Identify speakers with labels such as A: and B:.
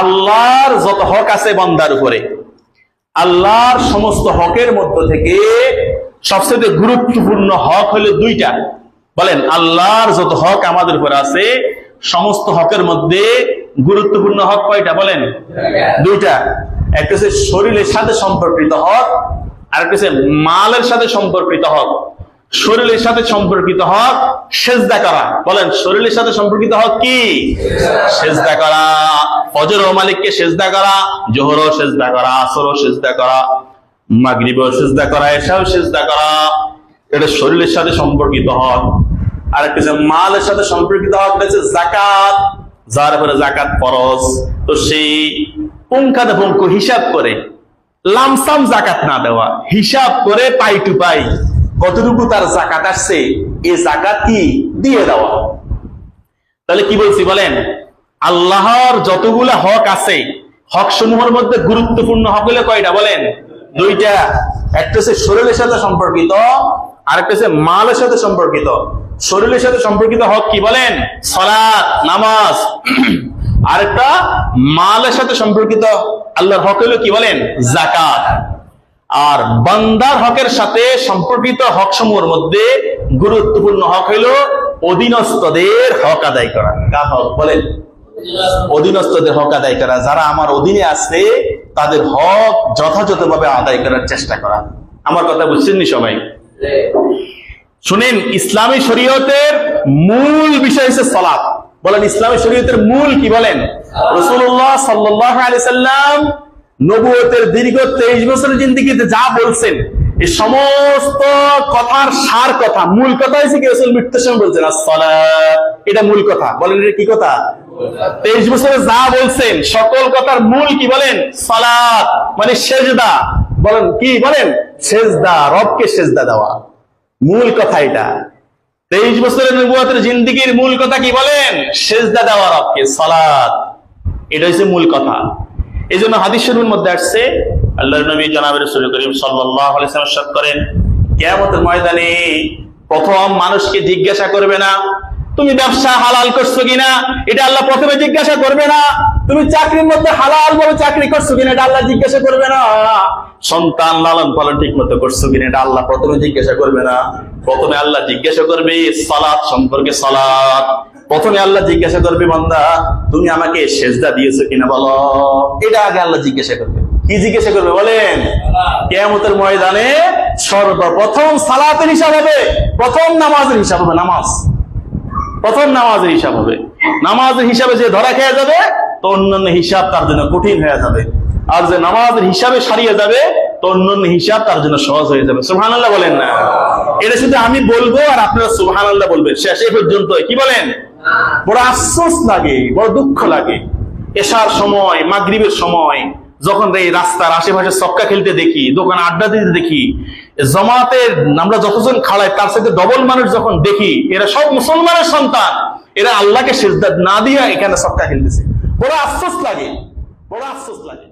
A: আল্লাহর যত হক আছে বন্দার উপরে। আল্লাহর সমস্ত হকের মধ্য থেকে সবচেয়ে গুরুত্বপূর্ণ হক হলো দুইটা। বলেন, আল্লাহর যত হক আমাদের উপর আছে, সমস্ত হকের মধ্যে গুরুত্বপূর্ণ হক কয়টা বলেন? দুইটা। একটা হচ্ছে শরীরের সাথে সম্পর্কিত হক আর একটা হচ্ছে মালের সাথে সম্পর্কিত হক। শরীরের সাথে সম্পর্কিত হক, সেজদা করা। বলেন, শরীরের সাথে সম্পর্কিত হক কি? সেজদা করা। ফজর ও মালিককে সেজদা করা জোহর ও সেজদা করা, আসরও সেজদা করা, মাগরিবও সেজদা করা এসাও সেজদা করা। এটা শরীরের সাথে সম্পর্কিত হক। আর একটা যে মালের সাথে সম্পর্কিত হক হচ্ছে জাকাত যার উপরে জাকাত ফরজ। তো সেই পুঙ্খাতে পুঙ্খ হিসাব করে লামসাম জাকাত না দেওয়া, হিসাব করে পাই টু পাই কতটুকু তার জাকাত আসছে এই জাকাত কি দিয়ে দেওয়া। তাহলে কি বলছি বলেন? আল্লাহর যতগুলা হক আছে হক সমূহের মধ্যে গুরুত্বপূর্ণ হক হলে কয়টা বলেন? দুইটা। একটা হচ্ছে শরীরের সাথে সম্পর্কিত আর একটা হচ্ছে মালের সাথে সম্পর্কিত। শরীরের সাথে সম্পর্কিত হক কি বলেন? সলাৎ নামাজ। আর আরেকটা, মালের সাথে সম্পর্কিত, আল্লাহর হক হলো কি বলেন? জাকাত। আর বান্দার হকের সাথে সম্পর্কিত হক সমূহের মধ্যে গুরুত্বপূর্ণ হক হইল অধীনস্থদের হক আদায় করা। কার হক? বলেন। অধীনস্থদের হক আদায় করা, যারা আমার অধীনে আছে, তাদের হক যথাযথভাবে আদায় করার চেষ্টা করা। আমার কথা বুঝছেন নি সবাই? শুনেন, ইসলামী শরীয়তের মূল বিষয় হচ্ছে সলাপ বলেন, ইসলামী শরীয়তের মূল কি বলেন? রসুল্লাহ সাল্লাহ আলি সাল্লাম নবুয়তের দীর্ঘ তেইশ বছরের জিন্দিগিতে যা বলছেন এই সমস্ত কথার সার কথা, মূল কথা হয়েছে কি? রসুল মৃত্যুর সময় বলছেন এটা মূল কথা। বলেন, এটা কি কথা? তেইশ বছরে যা বলছেন, সকল কথার মূল কি বলেন? সালাত মানে সেজদা। বলেন, কি বলেন? সেজদা, রবকে সেজদা দেওয়া। মূল কথা এটা। তেইশ বছরের নবুয়াতের জিন্দিগির মূল কথা কি বলেন? সেজদা দেওয়া রবকে, সালাত। এটা হচ্ছে মূল কথা। এই জন্য হাদিস শরীফের মধ্যে আসছে আল্লাহ নবী জনাব রসুল করিম সাল্লাহ করেন, কেয়ামতের ময়দানে প্রথম মানুষকে জিজ্ঞাসা করবে না তুমি ব্যবসা হালাল করছ কিনা? এটা আল্লাহ প্রথমে জিজ্ঞাসা করবে না। তুমি চাকরির মধ্যে হালাল ভাবে চাকরি করছ কিনা, এটা আল্লাহ জিজ্ঞাসা করবে না। সন্তান লালন পালন ঠিক মতো করছ কিনা, এটা আল্লাহ প্রথমে জিজ্ঞাসা করবে না। প্রথমে আল্লাহ জিজ্ঞাসা করবে সালাদ সম্পর্কে সালাদ প্রথমে আল্লাহ জিজ্ঞাসা করবে, বান্দা, তুমি আমাকে সেজদা দিয়েছ কিনা বলো। এটা আগে আল্লাহ জিজ্ঞাসা করবে। কি জিজ্ঞাসা করবে বলেন? কেয়ামতের ময়দানে সর্বপ্রথম সালাতের হিসাব হবে, প্রথম নামাজের হিসাব হবে, নামাজ। প্রথম নামাজের হিসাব হবে। নামাজের হিসাবে যে ধরা খেয়ে যাবে, তো অন্যান্য হিসাব তার জন্য কঠিন হয়ে যাবে। আর যে নামাজের হিসাবে সারিয়ে যাবে, তো অন্যান্য হিসাব তার জন্য সহজ হয়ে যাবে। সুহান আল্লাহ বলেন না। এটা শুধু আমি বলব আর আপনারা সুহান আল্লাহ বলবেন। শেষ পর্যন্ত, কি বলেন? বড় আফসোস লাগে, বড় দুঃখ লাগে। এসার সময়, মাগরিবের সময় যখন এই রাস্তার আশেপাশে সক্কা খেলতে দেখি, দোকান আড্ডা দিতে দেখি, জমাতের আমরা যতজন খাড়াই তার সাথে ডবল মানুষ যখন দেখি, এরা সব মুসলমানের সন্তান। এরা আল্লাহকে সেজদা না দিয়ে এখানে সক্কা খেলতেছে। বড় আফসোস লাগে, বড় আফসোস লাগে।